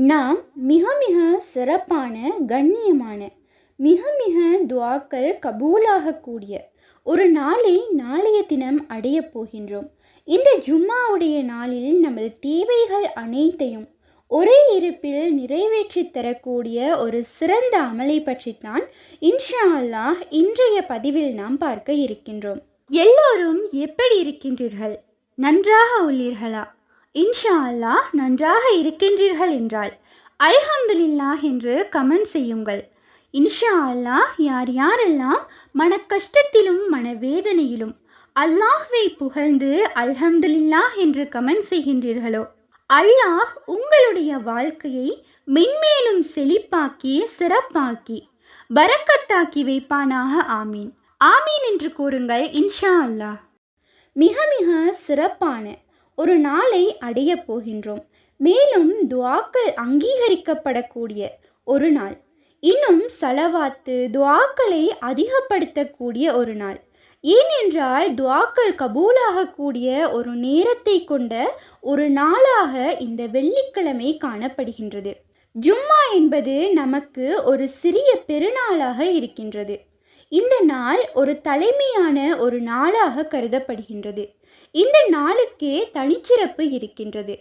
நாம் மிக மிக சிறப்பான கண்ணியமான மிக மிக துவாக்கள் கபூலாகக்கூடிய ஒரு நாளை நாளைய தினம் அடையப் போகின்றோம். இந்த ஜும்மாவுடைய நாளில் நமது தேவைகள் அனைத்தையும் ஒரே இருப்பில் நிறைவேற்றி தரக்கூடிய ஒரு சிறந்த அமலை பற்றித்தான் இன்ஷா அல்லாஹ் இன்றைய பதிவில் நாம் பார்க்க இருக்கின்றோம். எல்லோரும் எப்படி இருக்கின்றீர்கள்? நன்றாக உள்ளீர்களா? இன்ஷா அல்லாஹ் நன்றாக இருக்கின்றீர்கள் என்றால் அல்ஹம்துலில்லாஹ் என்று கமெண்ட் செய்யுங்கள். இன்ஷா அல்லாஹ் யார் யாரெல்லாம் மன கஷ்டத்திலும் மனவேதனையிலும் அல்லாஹ்வை புகழ்ந்து அல்ஹம்துலில்லாஹ் என்று கமெண்ட் செய்கின்றீர்களோ அல்லாஹ் உங்களுடைய வாழ்க்கையை மென்மேலும் செழிப்பாக்கி சிறப்பாக்கி பரக்கத்தாக்கி வைப்பானாக. ஆமீன். ஆமீன் என்று கூறுங்கள் இன்ஷா அல்லாஹ் மிக மிக சிறப்பான ஒரு நாளை அடையப் போகின்றோம். மேலும் துவாக்கள் அங்கீகரிக்கப்படக்கூடிய ஒரு நாள். இன்னும் செலவாத்து துவாக்களை அதிகப்படுத்தக்கூடிய ஒரு நாள். ஏனென்றால் துவாக்கள் கபூலாகக்கூடிய ஒரு நேரத்தை கொண்ட ஒரு நாளாக இந்த வெள்ளிக்கிழமை காணப்படுகின்றது. ஜும்மா என்பது நமக்கு ஒரு சிறிய பெருநாளாக இருக்கின்றது. இந்த நாள் ஒரு தலைமையான ஒரு நாளாக கருதப்படுகின்றது. இந்த நாளுக்கே தனிச்சிறப்பு இருக்கின்றது.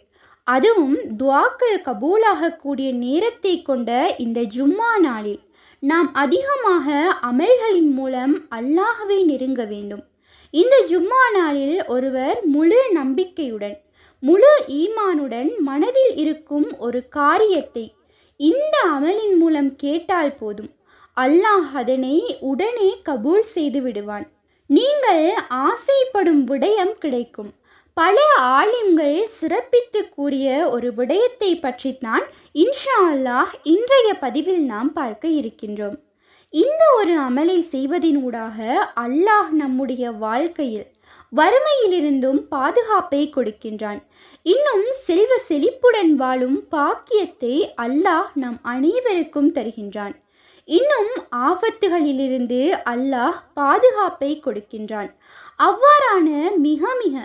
அதுவும் துவாக்கள் கபூலாகக்கூடிய நேரத்தை கொண்ட இந்த ஜும்மா நாளில் நாம் அதிகமாக அமல்களின் மூலம் அல்லாஹவை நெருங்க வேண்டும். இந்த ஜும்மா நாளில் ஒருவர் முழு நம்பிக்கையுடன் முழு ஈமானுடன் மனதில் இருக்கும் ஒரு காரியத்தை இந்த அமலின் மூலம் கேட்டால் போதும். அல்லாஹ் அதனை உடனே கபூல் செய்து விடுவான். நீங்கள் ஆசைப்படும் விடயம் கிடைக்கும். பல ஆலிம்கள் சிறப்பித்து கூறிய ஒரு விடயத்தை பற்றித்தான் இன்ஷா அல்லாஹ் இன்றைய பதிவில் நாம் பார்க்க இருக்கின்றோம். இந்த ஒரு அமலை செய்வதினூடாக அல்லாஹ் நம்முடைய வாழ்க்கையில் வறுமையிலிருந்தும் பாதுகாப்பை கொடுக்கின்றான். இன்னும் செல்வ செழிப்புடன் வாழும் பாக்கியத்தை அல்லாஹ் நம் அனைவருக்கும் தருகின்றான். இன்னும் ஆபத்துகளிலிருந்து அல்லாஹ் பாதுகாப்பை கொடுக்கின்றான். அவ்வாறான மிக மிக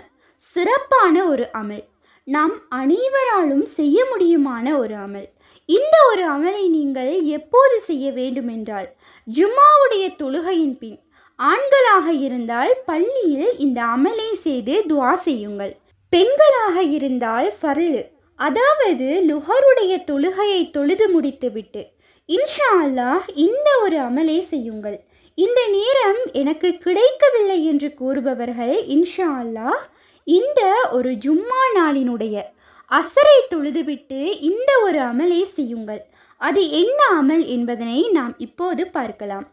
சிறப்பான ஒரு அமல் நாம் அனைவராலும் செய்ய முடியுமான ஒரு அமல். இந்த ஒரு அமலை நீங்கள் எப்போது செய்ய வேண்டுமென்றால் ஜும்மாவுடைய தொழுகையின் பின் ஆண்களாக இருந்தால் பள்ளியில் இந்த அமலை செய்து துவா செய்யுங்கள். பெண்களாக இருந்தால் ஃபர்லு அதாவது லுஹருடைய தொழுகையை தொழுது முடித்துவிட்டு இன்ஷா அல்லாஹ் இந்த ஒரு அமலை செய்யுங்கள். இந்த நேரம் எனக்கு கிடைக்கவில்லை என்று கூறுபவர்கள் இன்ஷா அல்லாஹ் இந்த ஒரு ஜும்மா நாளினுடைய அசரை தொழுதுவிட்டு இந்த ஒரு அமலை செய்யுங்கள். அது என்ன அமல் என்பதனை நாம் இப்போது பார்க்கலாம்.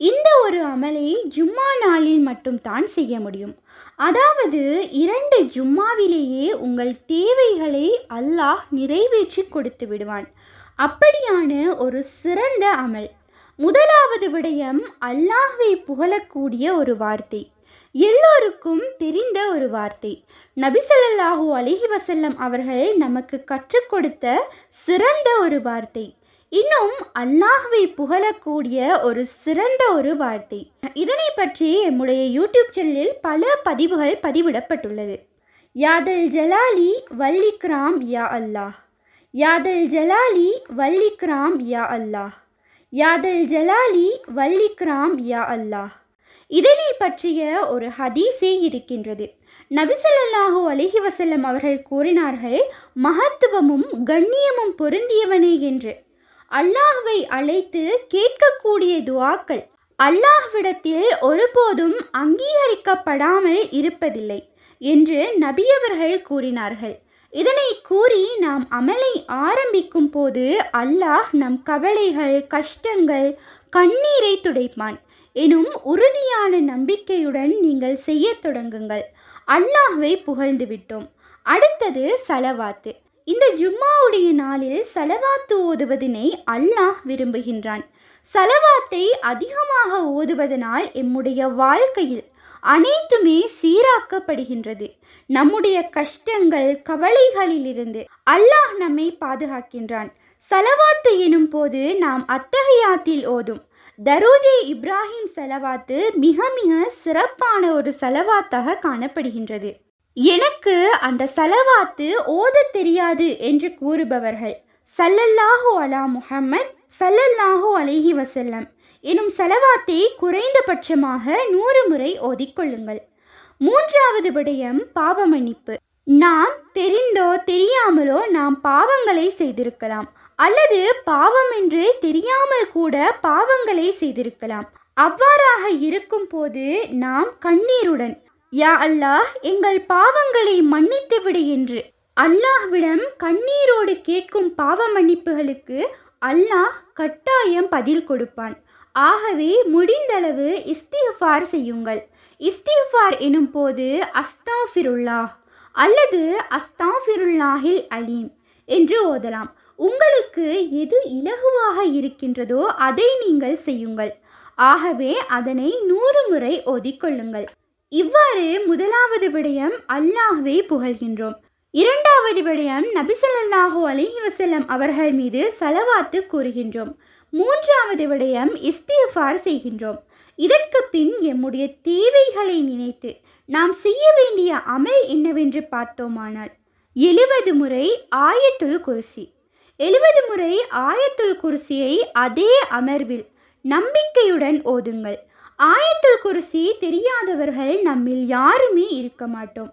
இந்த ஒரு அமலை ஜும்மா நாளில் மட்டும் தான் செய்ய முடியும். அதாவது இரண்டு ஜும்மாவிலேயே உங்கள் தேவைகளை அல்லாஹ் நிறைவேற்றி கொடுத்து விடுவான். அப்படியான ஒரு சிறந்த அமல். முதலாவது விடயம் அல்லாஹ்வை புகழக்கூடிய ஒரு வார்த்தை. எல்லோருக்கும் தெரிந்த ஒரு வார்த்தை. நபிசல்லாஹூ அலிஹி வசல்லம் அவர்கள் நமக்கு கற்றுக் கொடுத்த சிறந்த ஒரு வார்த்தை. இன்னும் அல்லாஹ்வை புகழக்கூடிய ஒரு சிறந்த ஒரு வார்த்தை. இதனை பற்றி எம்முடைய யூடியூப் சேனலில் பல பதிவுகள் பதிவிடப்பட்டுள்ளது. யாதல் ஜலாலி வல்லிக்ராம் யா அல்லாஹ். யாதல் ஜலாலி வல்லிக்ராம் யா அல்லாஹ். யாதல் ஜலாலி வல்லிக்ராம் யா அல்லாஹ். இதனை பற்றிய ஒரு ஹதீஸே இருக்கின்றது. நபிசல்லாஹூ அலிஹி வசல்லம் அவர்கள் கூறினார்கள் மகத்துவமும் கண்ணியமும் பொருந்தியவனே என்று. அல்லாஹ்வை அழைத்து கேட்கக்கூடிய துவாக்கள் அல்லாஹ்விடத்தில் ஒருபோதும் அங்கீகரிக்கப்படாமல் இருப்பதில்லை என்று நபியவர்கள் கூறினார்கள். இதனை கூறி நாம் அமலை ஆரம்பிக்கும் போது அல்லாஹ் நம் கவலைகள் கஷ்டங்கள் கண்ணீரை துடைப்பான். எனும் உறுதியான நம்பிக்கையுடன் நீங்கள் செய்ய தொடங்குங்கள். அல்லாஹ்வை புகழ்ந்து விட்டோம். அடுத்தது சலவாத்து. இந்த ஜும்மாவுடைய நாளில் சலவாத்து ஓதுவதனை அல்லாஹ் விரும்புகின்றான். சலவாத்தை அதிகமாக ஓதுவதனால் எம்முடைய வாழ்க்கையில் அனைத்துமே சீராக்கப்படுகின்றது. நம்முடைய கஷ்டங்கள் கவலைகளிலிருந்து அல்லாஹ் நம்மை பாதுகாக்கின்றான். சலவாத்து எனும் போது நாம் அத்தகையாத்தில் ஓதும். தரூதே இப்ராஹிம் செலவாத்து மிக மிக சிறப்பான ஒரு செலவாத்தாக காணப்படுகின்றது. எனக்கு அந்த செலவாத்து ஓதத் தெரியாது என்று கூறுபவர்கள் சல்லல்லாஹு அலா முஹம்மத் சல்லல்லாஹு அலிஹி வசல்லம் எனும் செலவாத்தை குறைந்தபட்சமாக நூறு முறை ஓதிக்கொள்ளுங்கள். மூன்றாவது விடயம் பாவ மன்னிப்பு நாம் தெரிந்தோ தெரியாமலோ நாம் பாவங்களை செய்திருக்கலாம். அல்லது பாவம் என்று தெரியாமல் கூட பாவங்களை செய்திருக்கலாம். அவ்வாறாக இருக்கும் போது நாம் கண்ணீருடன் யா அல்லாஹ் எங்கள் பாவங்களை மன்னித்து விடு என்று. அல்லாஹ்விடம் கண்ணீரோடு கேட்கும் பாவ மன்னிப்புகளுக்கு அல்லாஹ் கட்டாயம் பதில் கொடுப்பான். ஆகவே முடிந்தளவு இஸ்திஃபார் செய்யுங்கள். இஸ்திஃபார் எனும் போது அஸ்தாஃபிருல்லாஹ் அல்லது அஸ்தாஃபிருல்லாஹில் அலீம் என்று ஓதலாம். உங்களுக்கு எது இலகுவாக இருக்கின்றதோ அதை நீங்கள் செய்யுங்கள். ஆகவே அதனை நூறு முறை ஓதிக்கொள்ளுங்கள். இவ்வாறு முதலாவது விடயம் அல்லாஹ்வை புகழ்கின்றோம். இரண்டாவது விடயம் நபிசல்லாஹூ அலிஹி வசல்லம் அவர்கள் மீது சலவாத்து கூறுகின்றோம். மூன்றாவது விடயம் இஸ்தியஃபார் செய்கின்றோம். இதற்கு பின் எம்முடைய தேவைகளை நினைத்து நாம் செய்ய வேண்டிய அமல் என்னவென்று பார்த்தோமானால் எழுபது முறை ஆயத்துல் குருசி. எழுபது முறை ஆயத்துல் குருசியை அதே அமர்வில் நம்பிக்கையுடன் ஓதுங்கள். ஆயத்துல் குருசி தெரியாதவர்கள் நம்மில் யாருமே இருக்க மாட்டோம்.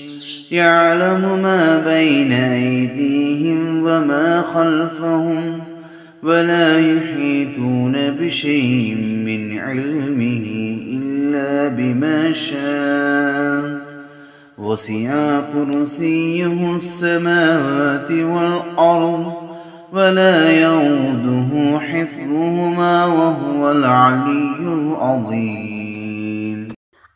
يعلم ما بين أيديهم وما خلفهم ولا يحيطون بشيء من علمه إلا بما شاء وسع كرسيه السماوات والأرض ولا يؤوده حفظهما وهو العلي العظيم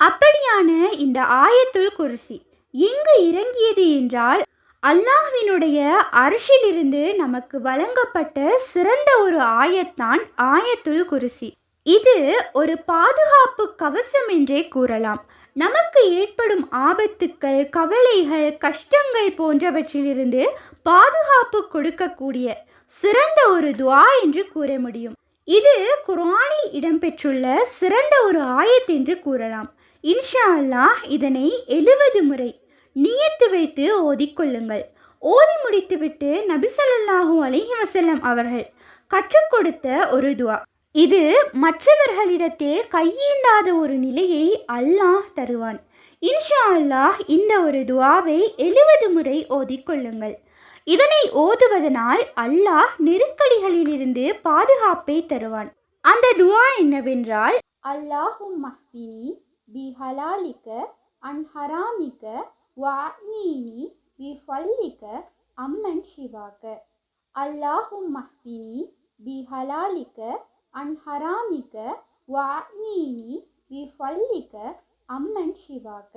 அப்படியான இந்த ஆயத்துல் குர்சி எங்கு இறங்கியது என்றால் அல்லாஹ்வினுடைய அரிசிலிருந்து நமக்கு வழங்கப்பட்ட சிறந்த ஒரு ஆயத்தான் ஆயத்துல் குருசி. இது ஒரு பாதுகாப்பு கவசம் என்றே கூறலாம். நமக்கு ஏற்படும் ஆபத்துக்கள் கவலைகள் கஷ்டங்கள் போன்றவற்றிலிருந்து பாதுகாப்பு கொடுக்கக்கூடிய சிறந்த ஒரு துவா என்று கூற முடியும். இது குரானில் இடம்பெற்றுள்ள சிறந்த ஒரு ஆயத் என்று கூறலாம். இன்ஷா அல்லாஹ் இதனை எழுபது முறை நியத்து வைத்து ஓதிக்கொள்ளுங்கள். ஓதி முடித்துவிட்டு நபிசல்லாஹூ அலிஹி வசல்லம் அவர்கள் கற்றுக் கொடுத்த ஒரு துவா. இது மற்றவர்களிடத்தில் கையேந்தாத ஒரு நிலையை அல்லாஹ் தருவான். இன்ஷா அல்லாஹ் இந்த ஒரு துவாவை எழுபது முறை ஓதிக்கொள்ளுங்கள். இதனை ஓதுவதனால் அல்லாஹ் நெருக்கடிகளிலிருந்து பாதுகாப்பை தருவான். அந்த துவா என்னவென்றால் அல்லாஹும் மஹ்வினி பி ஹலாலிக்க அன் ஹராமிக்க வானீனி பி ஃபல்லிக்க அம்மன் சிவாக்க அல்லாஹும் மஹ்பினி பி ஹலாலிக்க அன் ஹராமிக்க வானீனி பி ஃபல்லிக்க அம்மன் சிவாக்க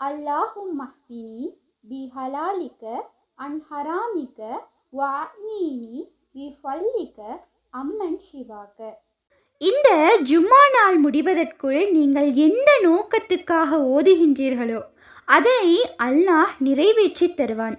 அல்லாஹும் மஹ்பினி பி ஹலாலிக்க அன் ஹராமிக்க வானீனி பி ஃபல்லிக்க அம்மன் சிவாக்க இந்த ஜும்மா நாள் முடிவதற்குள் நீங்கள் எந்த நோக்கத்துக்காக ஓதுகின்றீர்களோ அதனை அல்லாஹ் நிறைவேற்றி தருவான்.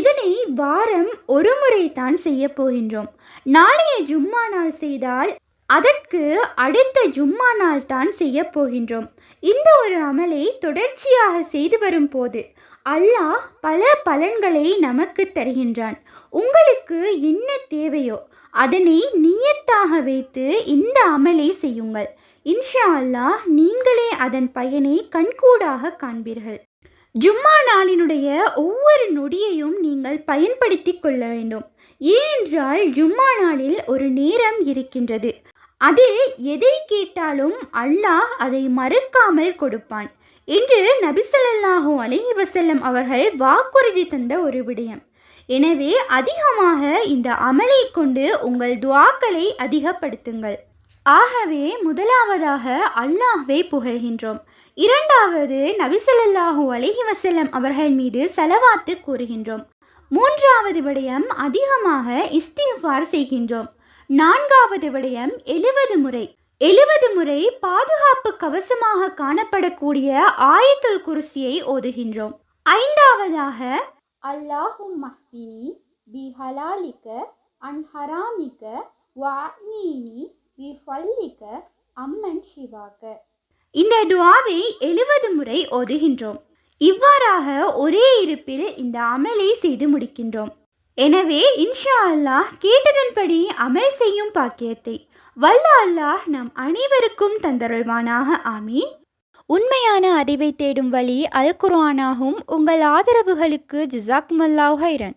இதனை வாரம் ஒரு முறை தான் செய்ய போகின்றோம். நாளைய ஜும்மா நாள் செய்தால் அதற்கு அடுத்த ஜும்மா நாள் தான் செய்ய போகின்றோம். இந்த ஒரு அமலை தொடர்ச்சியாக செய்து வரும் போது அல்லாஹ் பல பலன்களை நமக்கு தருகின்றான். உங்களுக்கு என்ன தேவையோ அதனை நியத்தாக வைத்து இந்த அமலை செய்யுங்கள். இன்ஷா அல்லாஹ் நீங்களே அதன் பயனை கண்கூடாக காண்பீர்கள். ஜும்மா நாளினுடைய ஒவ்வொரு நொடியையும் நீங்கள் பயன்படுத்தி கொள்ள வேண்டும். ஏனென்றால் ஜும்மா நாளில் ஒரு நேரம் இருக்கின்றது. அதில் எதை கேட்டாலும் அல்லாஹ் அதை மறுக்காமல் கொடுப்பான் என்று நபிசல்லாஹூ அலி வசல்லம் அவர்கள் வாக்குறுதி தந்த ஒரு விடயம். எனவே அதிகமாக இந்த அமலை கொண்டு உங்கள் துவாக்களை அதிகப்படுத்துங்கள். ஆகவே முதலாவதாக அல்லாஹ்வை புகழ்கின்றோம். இரண்டாவது நபிசல்லாஹூ அலிஹி வசல்லம் அவர்கள் மீது செலவாத்து கூறுகின்றோம். மூன்றாவது விடயம் அதிகமாக இஸ்திஃபார் செய்கின்றோம். நான்காவது விடயம் எழுவது முறை. எழுவது முறை பாதுகாப்பு கவசமாக காணப்படக்கூடிய ஆயத்துல் குருசியை ஓதுகின்றோம். ஐந்தாவதாக அல்லாஹும் மஹ்வினி பி ஹலாலிக்க அன் ஹராமிக்க இவ்வள்ளிக்க அம்மன் சிவாக்க. இந்த துவாவை எழுவது முறை ஓதுகின்றோம். இவ்வாறாக ஒரே இருப்பில் இந்த அமலை செய்து முடிக்கின்றோம். எனவே இன்ஷா அல்லாஹ் கேட்டதன்படி அமல் செய்யும் பாக்கியத்தை வல்ல அல்லாஹ் நம் அனைவருக்கும் தந்தருள்வானாக ஆமீன். உண்மையான அறிவை தேடும் வழி அல் குர்ஆனாகும். உங்கள் ஆதரவுகளுக்கு ஜிசாக்மல்லாஹ் ஹைரன்